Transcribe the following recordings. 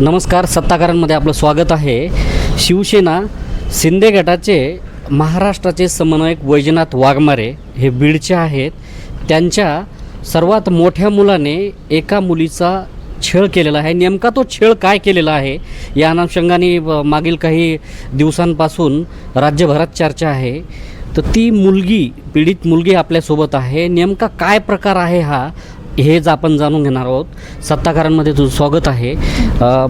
नमस्कार सत्ताकारांमध्ये आपलं स्वागत आहे. शिवसेना शिंदे गटाचे महाराष्ट्राचे समन्वयक वैजनाथ वाघमारे हे बीडचे आहेत. त्यांच्या सर्वात मोठ्या मुलाने एका मुलीचा छळ केलेला आहे. नेमका तो छळ काय केलेला आहे? या अनुषंगाने ब- मागील काही दिवसांपासून राज्यभरात चर्चा आहे. तर ती मुलगी पीडित मुलगी आपल्यासोबत आहे. नेमका काय प्रकार आहे हा? हेच आपण जाणून घेणार आहोत. सत्ताकारांमध्ये तुझं स्वागत आहे.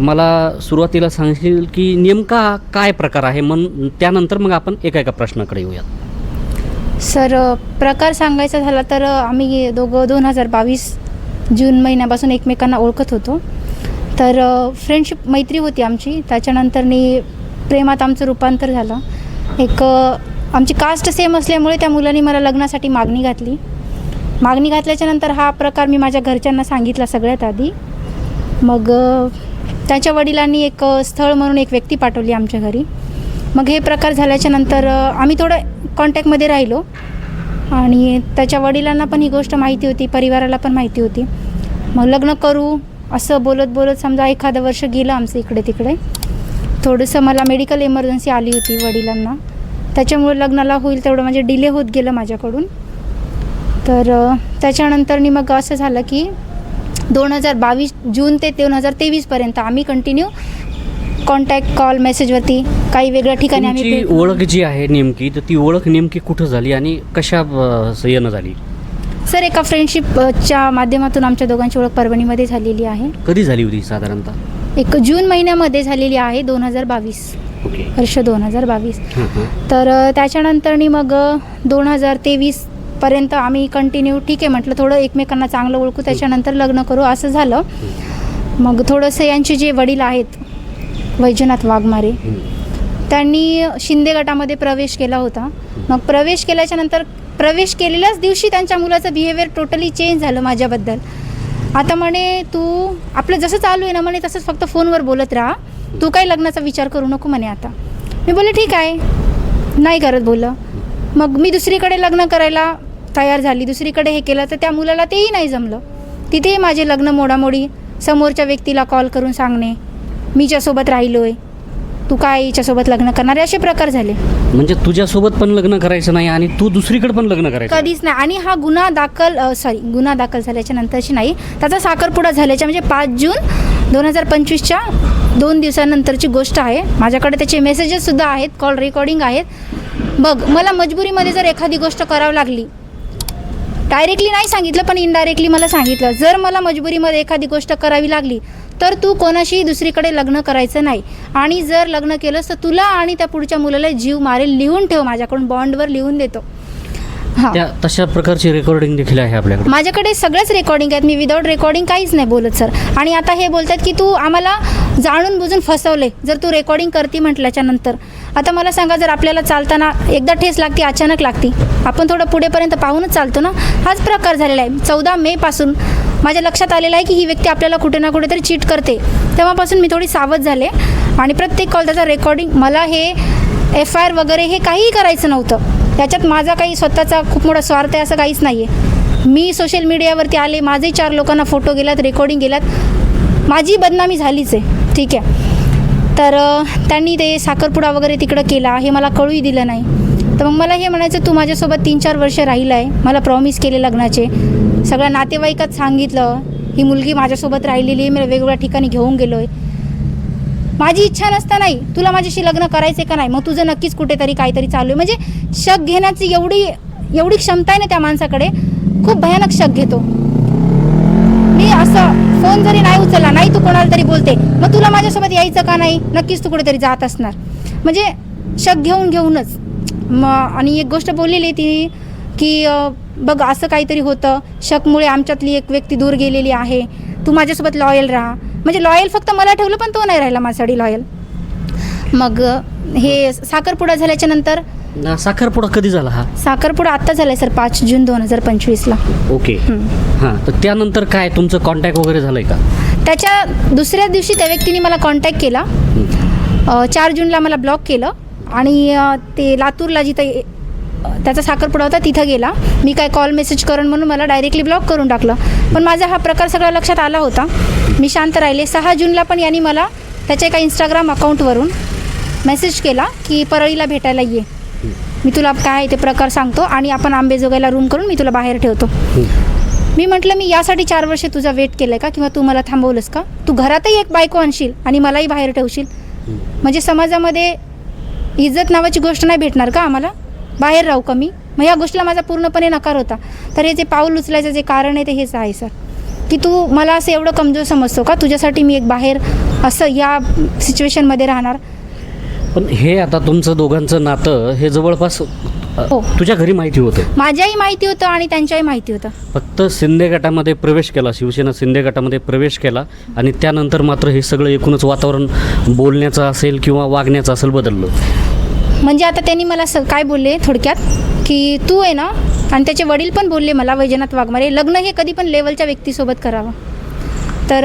मला सुरुवातीला सांगशील की नेमका काय प्रकार आहे? मन त्यानंतर मग आपण एका एका प्रश्नाकडे येऊयात. सर प्रकार सांगायचा झाला तर आम्ही दोघं दोन हजार बावीस जून महिन्यापासून एकमेकांना ओळखत होतो. तर फ्रेंडशिप मैत्री होती आमची. त्याच्यानंतरनी प्रेमात आमचं रूपांतर झालं. एक आमची कास्ट सेम असल्यामुळे त्या मुलांनी मला लग्नासाठी मागणी घातली. मागणी घातल्याच्यानंतर हा प्रकार मी माझ्या घरच्यांना सांगितला सगळ्यात आधी. मग त्याच्या वडिलांनी एक स्थळ म्हणून एक व्यक्ती पाठवली आमच्या घरी. मग हे प्रकार झाल्याच्यानंतर आम्ही थोडं कॉन्टॅक्टमध्ये राहिलो. आणि त्याच्या वडिलांना पण ही गोष्ट माहिती होती परिवाराला पण माहिती होती. मग लग्न करू असं बोलत बोलत समजा एखादं वर्ष गेलं आमचं इकडे तिकडे. थोडंसं मला मेडिकल इमर्जन्सी आली होती वडिलांना. त्याच्यामुळे लग्नाला होईल तेवढं म्हणजे डिले होत गेलं माझ्याकडून. तर त्याच्यानंतरनी मग असं झालं की दोन हजार बावीस जून ते दोन हजार तेवीसपर्यंत आम्ही कंटिन्यू कॉन्टॅक्ट कॉल मेसेजवरती काही वेगळ्या ठिकाणी आम्ही ओळख जी आहे नेमकी तर ती ओळख नेमकी कुठं झाली आणि कशा येणं झाली? सर एका फ्रेंडशिपच्या माध्यमातून आमच्या दोघांची ओळख परभणीमध्ये झालेली आहे. कधी झाली होती साधारणतः? एक जून महिन्यामध्ये झालेली आहे दोन हजार बावीस. वर्ष दोन हजार बावीस. तर त्याच्यानंतरनी मग दोन हजार पर्यंत आम्ही कंटिन्यू ठीक आहे म्हटलं थोडं एकमेकांना चांगलं ओळखू त्याच्यानंतर लग्न करू असं झालं. मग थोडंसं यांचे जे वडील आहेत वैजनाथ वाघमारे त्यांनी शिंदे गटामध्ये प्रवेश केला होता. मग प्रवेश केल्याच्यानंतर प्रवेश केलेल्याच दिवशी त्यांच्या मुलाचं बिहेवियर टोटली चेंज झालं माझ्याबद्दल. आता म्हणे तू आपलं जसं चालू आहे ना म्हणे तसंच फक्त फोनवर बोलत राहा. तू काही लग्नाचा विचार करू नको म्हणे आता. मी बोलले ठीक आहे. नाही करत बोललं. मग मी दुसरीकडे लग्न करायला तयार झाली दुसरीकडे हे केलं तर त्या मुलाला तेही नाही जमलं. तिथेही माझे लग्न मोडामोडी समोरच्या व्यक्तीला कॉल करून सांगणे मीच्यासोबत राहिलोय तू काय हिच्यासोबत लग्न करणार? आहे असे प्रकार झाले. म्हणजे तुझ्यासोबत पण लग्न करायचं नाही आणि तू दुसरीकडे पण लग्न करायचं. कधीच नाही. आणि हा गुन्हा दाखल सॉरी गुन्हा दाखल झाल्याच्या नंतरची नाही त्याचा साखरपुडा झाल्याच्या म्हणजे पाच जून दोन हजार पंचवीसच्या दोन दिवसानंतरची गोष्ट आहे. माझ्याकडे त्याचे मेसेजेससुद्धा आहेत कॉल रेकॉर्डिंग आहेत. बघ मला मजबुरीमध्ये जर एखादी गोष्ट करावी लागली डायरेक्टली नाही सांगितलं पण इनडायरेक्टली मला सांगितलं. जर मला मजबुरीमध्ये एखादी गोष्ट करावी लागली तर तू कोणाशीही दुसरीकडे लग्न करायचं नाही. आणि जर लग्न केलंस तर तुला आणि त्या पुढच्या मुलाला जीव मारेल लिहून ठेव माझ्याकडून बॉन्डवर लिहून देतो. हां. त्या तशा प्रकारची रेकॉर्डिंग देखील आहे आपल्याकडे. माझ्याकडे सगळेच रेकॉर्डिंग आहेत. मी विदाऊट रेकॉर्डिंग काहीच नाही बोलत सर आणि आता हे बोलतात की तू आम्हाला जाणून बुजून फसवले जर तू रेकॉर्डिंग करती म्हटल्याच्या नंतर. आता मला सांगा जर आपल्याला चालताना एकदा ठेस लागते अचानक लागते आपण थोडं पुढेपर्यंत पाहूनच चालतो ना? हाच प्रकार झालेला आहे. चौदा मेपासून माझ्या लक्षात आलेलं आहे की ही व्यक्ती आपल्याला कुठे ना कुठेतरी चीट करते. तेव्हापासून मी थोडी सावध झाले आणि प्रत्येक कॉल त्याचा रेकॉर्डिंग मला हे एफ आय आर वगैरे हे काहीही करायचं नव्हतं. त्याच्यात माझा काही स्वतःचा खूप मोठा स्वार्थ आहे असं काहीच नाही आहे मी सोशल मीडियावरती आले माझे चार लोकांना फोटो गेलात रेकॉर्डिंग गेलात. माझी बदनामी झालीच आहे. ठीक आहे. तर त्यांनी ते साखरपुडा वगैरे तिकडं केला. हे मला कळूही दिलं नाही. तर मग मला हे म्हणायचं तू माझ्यासोबत तीन चार वर्ष राहिलं आहे मला प्रॉमिस केले लग्नाचे. सगळ्या नातेवाईकात सांगितलं ही मुलगी माझ्यासोबत राहिलेली आहे. मी वेगवेगळ्या ठिकाणी घेऊन गेलो आहे माझी इच्छा नसता नाही. तुला माझ्याशी लग्न करायचे का नाही? मग तुझं नक्कीच कुठेतरी काहीतरी चालू आहे. म्हणजे शक घेण्याची एवढी एवढी क्षमता आहे ना त्या माणसाकडे खूप भयानक शक घेतो. मी असं फोन जरी नाही उचलला नाही तू कोणाला तरी बोलते मग तुला माझ्यासोबत यायचं का नाही? नक्कीच तू कुठेतरी जात असणार. म्हणजे शक घेऊन घेऊनच. मग आणि एक गोष्ट बोललेली ती की बघ असं काहीतरी होतं. शकमुळे आमच्यातली एक व्यक्ती दूर गेलेली आहे. तू माझ्यासोबत लॉयल राहा. म्हणजे लॉयल फक्त मला ठेवलं पण तो नाही राहिला माझ्यासाठी लॉयल मग हे साखरपुडा झाल्याच्यानंतर? ना, साखरपुडा कधी झाला हा? साखरपुडा आत्ता झालाय सर पाच जून दोन हजार पंचवीसला. ओके. हां तर त्यानंतर काय तुमचं कॉन्टॅक्ट वगैरे झालंय का? त्याच्या दुसऱ्या दिवशी त्या व्यक्तीने मला कॉन्टॅक्ट केला. अ, चार जूनला मला ब्लॉक केलं आणि अ, ते लातूरला जिथं त्याचा साखरपुडा होता तिथं गेला. मी काय कॉल मेसेज करून म्हणून मला डायरेक्टली ब्लॉक करून टाकलं. पण माझा हा प्रकार सगळा लक्षात आला होता. मी शांत राहिले. सहा जूनला पण यांनी मला त्याच्या एका इंस्टाग्राम अकाउंटवरून मेसेज केला की परळीला भेटायला ये. मी तुला काय ते प्रकार सांगतो आणि आपण आंबेजोगाईला रूम करून मी तुला बाहेर ठेवतो. मी म्हटलं मी यासाठी चार वर्ष तुझा वेट केलं आहे का किंवा तू मला थांबवलंस का? तू घरातही एक बायको आणशील आणि मलाही बाहेर ठेवशील. म्हणजे समाजामध्ये इज्जत नावाची गोष्ट नाही भेटणार का आम्हाला? बाहेर राहू का मी मग या गोष्टीला माझा पूर्णपणे नकार होता. तर हे जे पाऊल उचलायचं जे कारण आहे ते हेच आहे सर. की तू मला असं एवढं कमजोर समजतो का? तुझ्यासाठी मी एक बाहेर असं या सिच्युएशनमध्ये राहणार. पण हे आता तुमचं दोघांचं नातं हे जवळपास अ, हो. तुझ्या घरी माहिती होतं. माझ्याही माहिती होतं आणि त्यांच्याही माहिती होतं. फक्त शिंदे गटामध्ये प्रवेश केला शिवसेना शिंदे गटामध्ये प्रवेश केला आणि त्यानंतर मात्र हे सगळं एकूणच वातावरण बोलण्याचं असेल किंवा वागण्याचं असेल बदललं. म्हणजे आता त्यांनी मला स काय बोलले थोडक्यात? की तू आहे ना आणि त्याचे वडील पण बोलले मला वैजनाथ वाघमारे लग्न हे कधी पण लेवलच्या व्यक्तीसोबत करावं. तर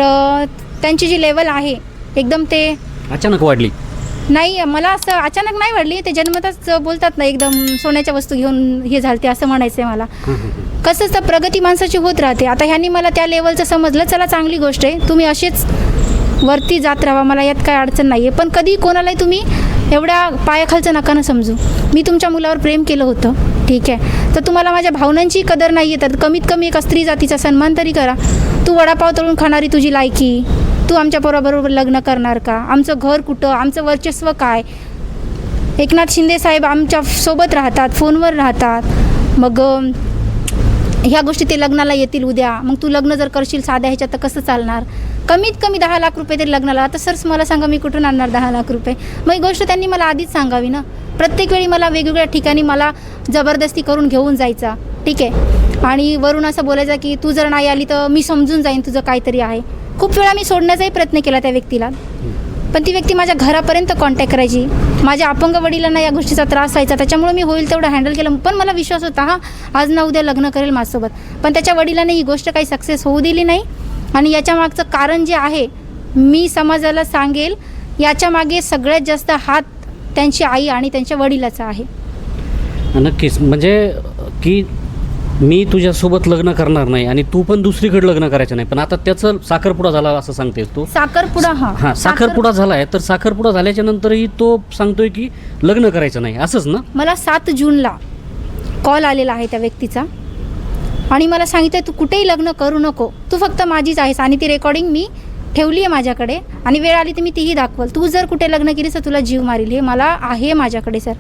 त्यांची जी लेवल आहे एकदम ते अचानक वाढली. नाही मला असं अचानक नाही वाढली ते जन्मताच बोलतात ना एकदम सोन्याच्या वस्तू घेऊन हे झालते असं म्हणायचं आहे मला. कसं असतं प्रगती माणसाची होत राहते. आता ह्यांनी मला त्या लेवलचं समजलं चला चांगली गोष्ट आहे तुम्ही असेच वरती जात राहा मला यात काय अडचण नाही आहे पण कधी कोणालाही तुम्ही एवढ्या पायाखालचं नका ना समजू. मी तुमच्या मुलावर प्रेम केलं होतं. ठीक आहे? तर तुम्हाला माझ्या भावनांची कदर नाही येतात कमीत कमी एका स्त्री जातीचा सन्मान तरी करा. तू वडापाव तळून खाणारी तुझी लायकी. तू आमच्या पोराबरोबर लग्न करणार का? आमचं घर कुठं? आमचं वर्चस्व काय? एकनाथ शिंदे साहेब आमच्यासोबत राहतात फोनवर राहतात. मग ह्या गोष्टी ते लग्नाला येतील उद्या. मग तू लग्न जर करशील साध्या ह्याच्यात तर कसं चालणार? कमीत कमी दहा लाख रुपये तरी लग्नाला आता सरच मला सांगा मी कुठून आणणार दहा लाख रुपये? मग ही गोष्ट त्यांनी मला आधीच सांगावी ना? प्रत्येक वेळी मला वेगवेगळ्या ठिकाणी मला जबरदस्ती करून घेऊन जायचा ठीक आहे? आणि वरून असं बोलायचं की तू जर नाही आली तर मी समजून जाईन तुझं काहीतरी आहे. खूप वेळा मी सोडण्याचाही प्रयत्न केला त्या व्यक्तीला. पण ती व्यक्ती माझ्या घरापर्यंत कॉन्टॅक्ट करायची. माझ्या अपंग वडिलांना या गोष्टीचा त्रास व्हायचा. त्याच्यामुळे मी होईल तेवढं हँडल केलं. पण मला विश्वास होता हा आज ना उद्या लग्न करेल माझ्यासोबत. पण त्याच्या वडिलांनी ही गोष्ट काही सक्सेस होऊ दिली नाही. आणि याच्या मागचं कारण जे आहे मी समाजाला सांगेल याच्या मागे सगळ्यात जास्त हात त्यांची आई आणि त्यांच्या वडिलाचा आहे. नक्कीच. म्हणजे की मी तुझ्यासोबत लग्न करणार नाही आणि तू पण दुसरीकडे लग्न करायचं नाही पण आता त्याचं साखरपुडा झाला असं सांगतेस तू. साखरपुडा हा. हां साखरपुडा झालाय तर साखरपुडा झाल्याच्या नंतरही तो सांगतोय की लग्न करायचं नाही. असंच ना? मला सात जूनला कॉल आलेला आहे त्या व्यक्तीचा. आणि मला सांगितलं तू कुठेही लग्न करू नको. तू फक्त माझीच आहेस आणि ती रेकॉर्डिंग मी ठेवली आहे माझ्याकडे आणि वेळ आली तर मी तीही दाखवल. तू जर कुठे लग्न केलीस तर तुला जीव मारील. हे मला आहे माझ्याकडे सर.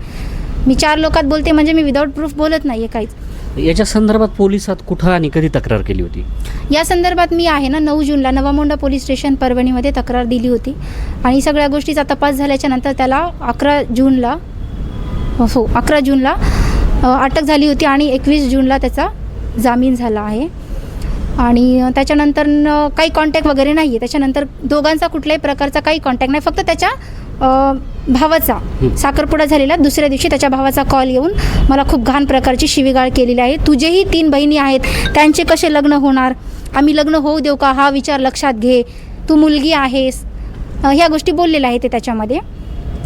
मी चार लोकात बोलते म्हणजे मी विदाऊट प्रूफ बोलत नाही आहे काहीच. याच्या संदर्भात पोलिसात कुठं आणि कधी तक्रार केली होती? या संदर्भात मी आहे ना नऊ जूनला नवामोंडा पोलीस स्टेशन परभणीमध्ये तक्रार दिली होती. आणि सगळ्या गोष्टीचा तपास झाल्याच्यानंतर त्याला अकरा जूनला हो अकरा जूनला अटक झाली होती आणि एकवीस जूनला त्याचा जामीन झाला आहे. आणि त्याच्यानंतर काही कॉन्टॅक्ट वगैरे नाही आहे त्याच्यानंतर दोघांचा कुठल्याही प्रकारचा काही कॉन्टॅक्ट नाही. फक्त त्याच्या भावाचा साखरपुडा झालेला दुसऱ्या दिवशी त्याच्या भावाचा कॉल येऊन मला खूप घाण प्रकारची शिवीगाळ केलेली आहे. तुझेही तीन बहिणी आहेत. त्यांचे कसे लग्न होणार? आम्ही लग्न होऊ देऊ का? हा विचार लक्षात घे. तू मुलगी आहेस. ह्या गोष्टी बोललेल्या आहेत ते त्याच्यामध्ये.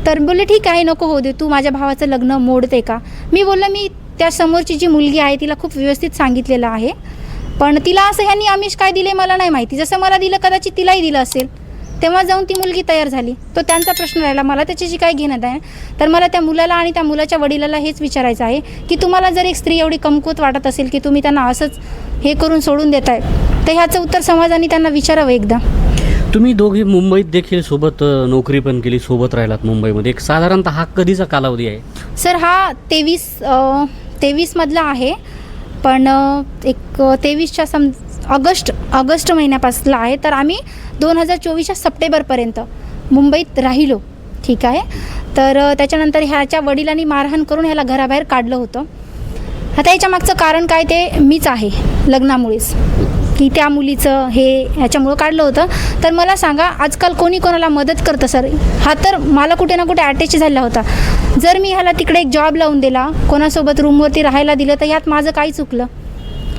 तर बोलले ठीक आहे नको होऊ दे तू माझ्या भावाचं लग्न मोडते का? मी बोललं मी त्या समोरची जी मुलगी आहे तिला खूप व्यवस्थित सांगितलेलं आहे. पण तिला असं ह्यांनी आमिष काय दिले मला नाही माहिती. जसं मला दिलं कदाचित तिलाही दिलं असेल. तेव्हा जाऊन ती मुलगी तयार झाली. तो त्यांचा प्रश्न राहिला मला त्याच्याशी काय घेण्यात आहे तर मला त्या मुलाला आणि त्या मुलाच्या वडिलाला हेच विचारायचं आहे की तुम्हाला जर एक स्त्री एवढी कमकुवत वाटत असेल की तुम्ही त्यांना असंच हे करून सोडून देताय तर ह्याचं उत्तर समाजाने त्यांना विचारावं एकदा. तुम्ही दोघी मुंबईत देखील सोबत नोकरी पण केली सोबत राहिलात मुंबईमध्ये. एक साधारणतः हा कधीचा कालावधी आहे? सर हा तेवीस तेवीसमधला आहे. पण एक तेवीसच्या सम ऑगस्ट ऑगस्ट महिन्यापासला आहे. तर आम्ही दोन हजार चोवीसच्या सप्टेंबरपर्यंत मुंबईत राहिलो. ठीक आहे? तर त्याच्यानंतर ह्याच्या वडिलांनी मारहाण करून ह्याला घराबाहेर काढलं होतं. आता याच्या मागचं कारण काय ते मीच आहे लग्नामुळेच. की त्या मुलीचं हे ह्याच्यामुळं काढलं होतं. तर मला सांगा आजकाल कोणी कोणाला मदत करतं सर? हा तर मला कुठे ना कुठे अटॅच झाला होता. जर मी ह्याला तिकडे एक जॉब लावून दिला कोणासोबत रूमवरती राहायला दिलं तर यात माझं काय चुकलं?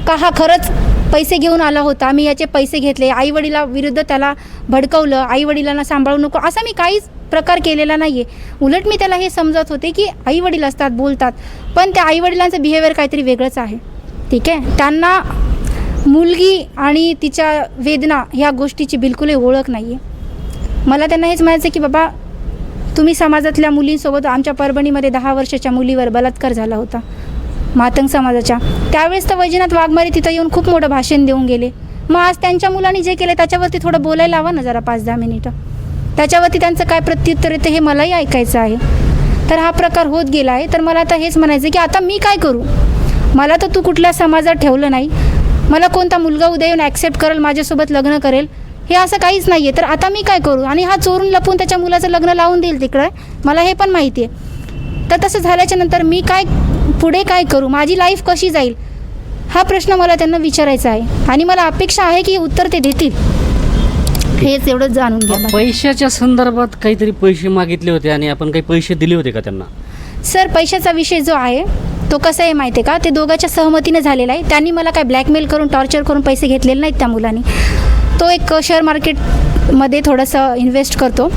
का हा खरंच पैसे घेऊन आला होता? मी याचे पैसे घेतले आईवडिला विरुद्ध त्याला भडकवलं आईवडिलांना सांभाळू नको असा मी काहीच प्रकार केलेला नाही आहे उलट मी त्याला हे समजत होते की आईवडील असतात बोलतात पण त्या आईवडिलांचं बिहेवियर काहीतरी वेगळंच आहे. ठीक आहे? त्यांना मुलगी आणि तिच्या वेदना ह्या गोष्टीची बिलकुलही ओळख नाही आहे मला त्यांना हेच म्हणायचं की बाबा तुम्ही समाजातल्या मुलींसोबत आमच्या परभणीमध्ये दहा वर्षाच्या मुलीवर बलात्कार झाला होता मातंग समाजाच्या. त्यावेळेस तर वैजनाथ वाघमारे तिथं येऊन खूप मोठं भाषण देऊन गेले. मग आज त्यांच्या मुलांनी जे केलं त्याच्यावरती थोडं बोलायला हवं ना जरा पाच दहा मिनिटं. त्याच्यावरती त्यांचं काय प्रत्युत्तर येतं हे मलाही ऐकायचं आहे. तर हा प्रकार होत गेला आहे. तर मला आता हेच म्हणायचं की आता मी काय करू? मला तर तू कुठल्या समाजात ठेवलं नाही. मला कोणता मुलगा उद्या येऊन ॲक्सेप्ट करेल माझ्यासोबत लग्न करेल हे असं काहीच नाही आहे तर आता मी काय करू? आणि हा चोरून लपून त्याच्या मुलाचं लग्न लावून देईल तिकडं? मला हे पण माहिती आहे तर तसं झाल्याच्यानंतर मी काय पुढे काय करू? माझी लाईफ कशी जाईल? हा प्रश्न मला त्यांना विचारायचा आहे. आणि मला अपेक्षा आहे की उत्तर ते देतील. हेच एवढंच जाणून घ्या. पैशाच्या संदर्भात काहीतरी पैसे मागितले होते आणि आपण काही पैसे दिले होते का त्यांना? सर पैशाचा विषय जो आहे तो कसा आहे माहिती आहे का? ते दोघांच्या सहमतीने झालेला आहे. त्यांनी मला काय ब्लॅकमेल करून टॉर्चर करून पैसे घेतलेले नाहीत त्या मुलांनी. तो एक शेअर मार्केटमध्ये थोडंसं इन्व्हेस्ट करतो.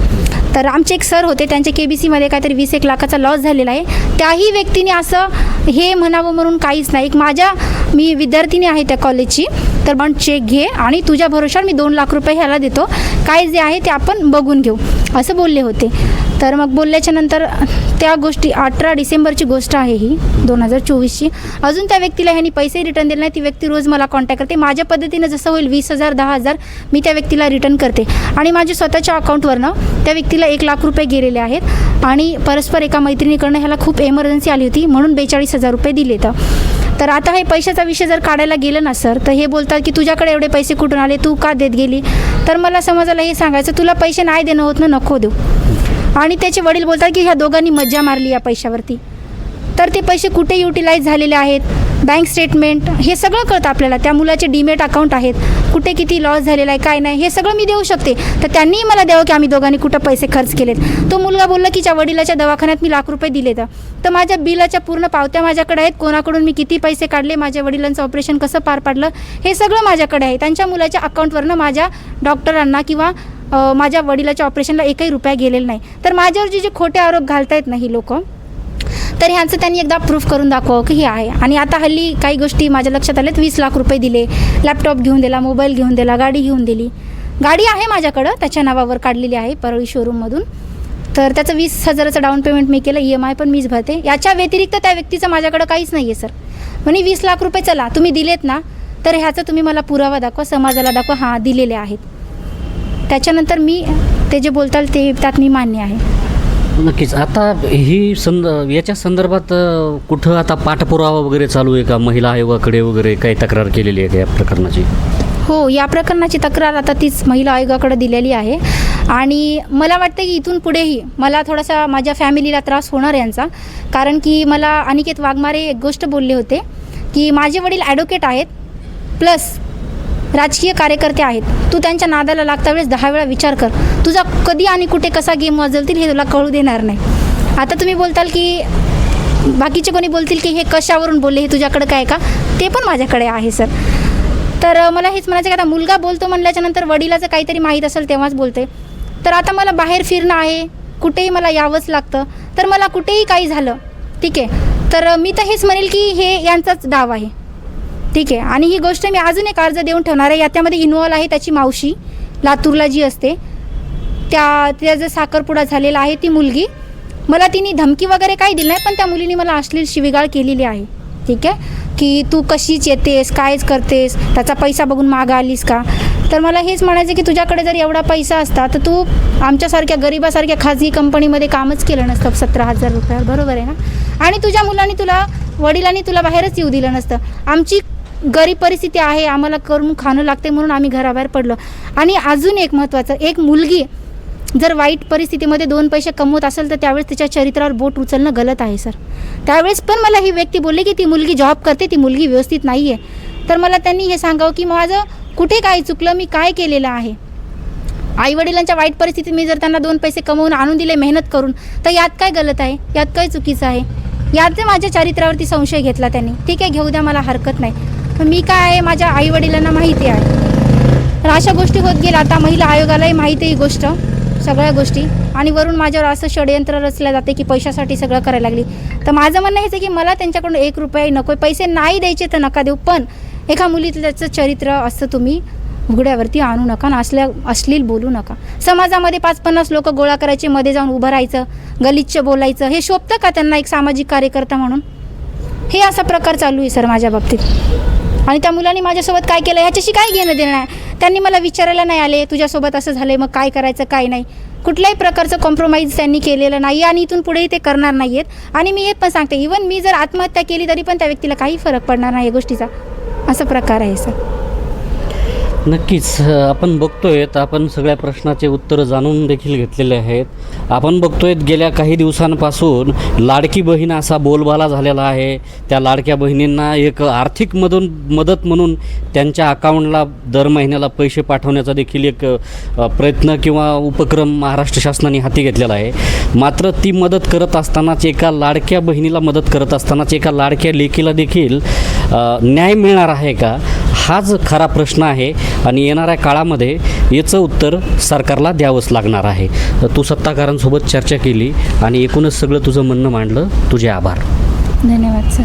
तर आमचे एक सर होते त्यांच्या के बी सीमध्ये काहीतरी वीस एक लाखाचा लॉस झालेला आहे. त्याही व्यक्तीने असं हे म्हणावं म्हणून काहीच नाही. एक माझ्या मी विद्यार्थिनी आहे त्या कॉलेजची तर पण चेक घे आणि तुझ्या भरोशावर मी दोन लाख रुपये ह्याला देतो. काय जे आहे ते आपण बघून घेऊ. असं बोलले होते. तर मग बोलल्याच्या नंतर त्या गोष्टी अठरा डिसेंबरची गोष्ट आहे ही दोन हजार चोवीसची. अजून त्या व्यक्तीला ह्यांनी पैसे रिटर्न दिले नाही. ती व्यक्ती रोज मला कॉन्टॅक्ट करते. माझ्या पद्धतीनं जसं होईल वीस हजार दहा हजार मी त्या व्यक्तीला रिटर्न करते. आणि माझ्या स्वतःच्या अकाउंटवरनं त्या व्यक्तीला एक लाख रुपये गेलेले आहेत. आणि परस्पर एका मैत्रिणीकडनं ह्याला खूप एमर्जन्सी आली होती म्हणून बेचाळीस हजार रुपये दिले तर तर आता हे पैशाचा विषय जर काढायला गेलं ना सर तर हे बोलतात की तुझ्याकडे एवढे पैसे कुठून आले? तू का देत गेली? तर मला समाजाला हे सांगायचं तुला पैसे नाही देणं होत ना नको देऊ. आणि त्याचे वडील बोलतात की ह्या दोघांनी मज्जा मारली या पैशावरती. तर ते पैसे कुठे युटिलाइज झालेले आहेत? बँक स्टेटमेंट हे सगळं कळतं आपल्याला. त्या मुलाचे डीमेट अकाउंट आहेत. कुठे किती लॉस झालेला आहे काय नाही हे सगळं मी देऊ शकते. तर त्यांनीही मला द्यावं की आम्ही दोघांनी कुठं पैसे खर्च केलेत. तो मुलगा बोलला की त्या वडिलाच्या दवाखान्यात मी लाख रुपये दिले तर तर माझ्या बिलाच्या पूर्ण पावत्या माझ्याकडे आहेत. कोणाकडून मी किती पैसे काढले माझ्या वडिलांचं ऑपरेशन कसं पार पाडलं हे सगळं माझ्याकडे आहे. त्यांच्या मुलाच्या अकाउंटवरनं माझ्या डॉक्टरांना किंवा माझ्या वडिलाच्या ऑपरेशनला एकही रुपया गेलेला नाही. तर माझ्यावर जे जे खोटे आरोप घालतायत ना ही लोक तर ह्यांचं त्यांनी एकदा प्रूफ करून दाखवावं की हे आहे. आणि आता हल्ली काही गोष्टी माझ्या लक्षात आल्यात. वीस लाख रुपये दिले लॅपटॉप घेऊन दिला मोबाईल घेऊन दिला गाडी घेऊन दिली. गाडी आहे माझ्याकडं त्याच्या नावावर काढलेली आहे परळी शोरूममधून तर त्याचं वीस हजाराचं डाऊन पेमेंट मी केलं ई एम आय पण मीच भरते. याच्या व्यतिरिक्त त्या व्यक्तीचं माझ्याकडं काहीच नाही आहे सर. म्हणे वीस लाख रुपये चला तुम्ही दिलेत ना तर ह्याचा तुम्ही मला पुरावा दाखवा समाजाला दाखवा हां दिलेले आहेत. त्याच्यानंतर मी ते जे बोलताल ते त्यात मी मान्य आहे. नक्कीच. आता ही संद याच्या संदर्भात कुठं आता पाठपुरावा वगैरे चालू आहे का? महिला आयोगाकडे वगैरे काही तक्रार केलेली आहे का या प्रकरणाची? हो या प्रकरणाची तक्रार आता तीच महिला आयोगाकडे दिलेली आहे. आणि मला वाटतं की इथून पुढेही मला थोडासा माझ्या फॅमिलीला त्रास होणार यांचा. कारण की मला अनिकेत वाघमारे एक गोष्ट बोलले होते की माझे वडील ॲडव्होकेट आहेत प्लस राजकीय कार्यकर्ते आहेत. तू त्यांच्या नादाला लागता वेळेस दहा वेळा विचार कर. तुझा कधी आणि कुठे कसा गेम वाजवतील हे तुला कळू देणार नाही. आता तुम्ही बोलताल की बाकीचे कोणी बोलतील की हे कशावरून बोलले हे तुझ्याकडे काय का? ते पण माझ्याकडे आहे सर. तर मला हेच म्हणायचं की आता मुलगा बोलतो म्हणल्याच्या नंतर वडिलाचं काहीतरी माहीत असेल तेव्हाच बोलते. तर आता मला बाहेर फिरणं आहे कुठेही मला यावंच लागतं. तर मला कुठेही काही झालं ठीक आहे. तर मी तर हेच म्हणेल की हे यांचाच डाव आहे. ठीक आहे. आणि ही गोष्ट मी अजून एक अर्ज देऊन ठेवणार आहे. याच्यामध्ये इन्व्हॉल्व आहे त्याची मावशी लातूरला जी असते. त्या त्याचा साखरपुडा झालेला आहे ती मुलगी. मला तिने धमकी वगैरे काही दिली नाही पण त्या मुलीने मला अश्लील शिविगाळ केलेली आहे. ठीक आहे? की तू कशीच येतेस कायच करतेस त्याचा पैसा बघून मागं आलीस का? तर मला हेच म्हणायचं की तुझ्याकडे जर एवढा पैसा असता तर तू आमच्यासारख्या गरिबासारख्या खाजगी कंपनीमध्ये कामच केलं नसतं. सतरा हजार रुपयावर बरोबर आहे ना? आणि तुझ्या मुलांनी तुला वडिलांनी तुला बाहेरच येऊ दिलं नसतं. आमची गरीब परिस्थिती आहे आम्हाला करून खाणं लागते म्हणून आम्ही घराबाहेर पडलो. आणि अजून एक महत्त्वाचं एक मुलगी जर वाईट परिस्थितीमध्ये दोन पैसे कमवत असेल तर त्यावेळेस तिच्या चरित्रावर बोट उचलणं गलत आहे सर. त्यावेळेस पण मला ही व्यक्ती बोलली की ती मुलगी जॉब करते ती मुलगी व्यवस्थित नाही आहे तर मला त्यांनी हे सांगावं की माझं कुठे काय चुकलं मी काय केलेलं आहे? आईवडिलांच्या वाईट परिस्थितीत मी जर त्यांना दोन पैसे कमवून आणून दिले मेहनत करून तर यात काय गलत आहे? यात काय चुकीचं आहे? यात माझ्या चारित्र्यावरती संशय घेतला त्यांनी ठीक आहे घेऊ द्या मला हरकत नाही. पण मी काय आहे माझ्या आईवडिलांना माहिती आहे. तर अशा गोष्टी होत गेल्या. आता महिला आयोगालाही माहिती आहे ही गोष्ट सगळ्या गोष्टी. आणि वरून माझ्यावर असं षडयंत्र रचलं जाते की पैशासाठी सगळं करायला लागली. तर माझं म्हणणं हेच आहे की मला त्यांच्याकडून एक रुपयाही नको पैसे नाही द्यायचे तर नका देऊ पण एका मुलीतल्याचं चरित्र असं तुम्ही उघड्यावरती आणू नका आणि असल्या अश्लील बोलू नका. समाजामध्ये पाच पन्नास लोक गोळा करायचे मध्ये जाऊन उभं राहायचं गलिच्छ बोलायचं हे शोभतं का त्यांना एक सामाजिक कार्यकर्ता म्हणून? हे असा प्रकार चालू आहे सर माझ्या बाबतीत. आणि त्या मुलाने माझ्यासोबत काय केलं ह्याच्याशी काय घेणं देणं आहे त्यांनी मला विचारायला नाही आले तुझ्यासोबत असं झालं मग काय करायचं काय नाही. कुठल्याही प्रकारचं कॉम्प्रोमाइज त्यांनी केलेलं नाही आणि इथून पुढेही ते करणार नाही आहेत आणि मी हे पण सांगते इवन मी जर आत्महत्या केली तरी पण त्या व्यक्तीला काही फरक पडणार नाही या गोष्टीचा. असा प्रकार आहे सर. नक्कीच आपण बघतोय तर आपण सगळ्या प्रश्नाचे उत्तरं जाणून देखील घेतलेले आहेत. आपण बघतोय गेल्या काही दिवसांपासून लाडकी बहीण असा बोलबाला झालेला आहे. त्या लाडक्या बहिणींना एक आर्थिक मधून मदत म्हणून त्यांच्या अकाउंटला दर महिन्याला पैसे पाठवण्याचा देखील एक प्रयत्न किंवा उपक्रम महाराष्ट्र शासनाने हाती घेतलेला आहे. मात्र ती मदत करत असतानाच एका लाडक्या बहिणीला मदत करत असतानाच एका लाडक्या लेकीला देखील न्याय मिळणार आहे का? हाच खरा प्रश्न आहे आणि येणाऱ्या काळामध्ये याचं उत्तर सरकारला द्यावंच लागणार आहे. तू सत्ताकारांसोबत चर्चा केली आणि एकूणच सगळं तुझं म्हणणं मांडलं. तुझे आभार. धन्यवाद सर.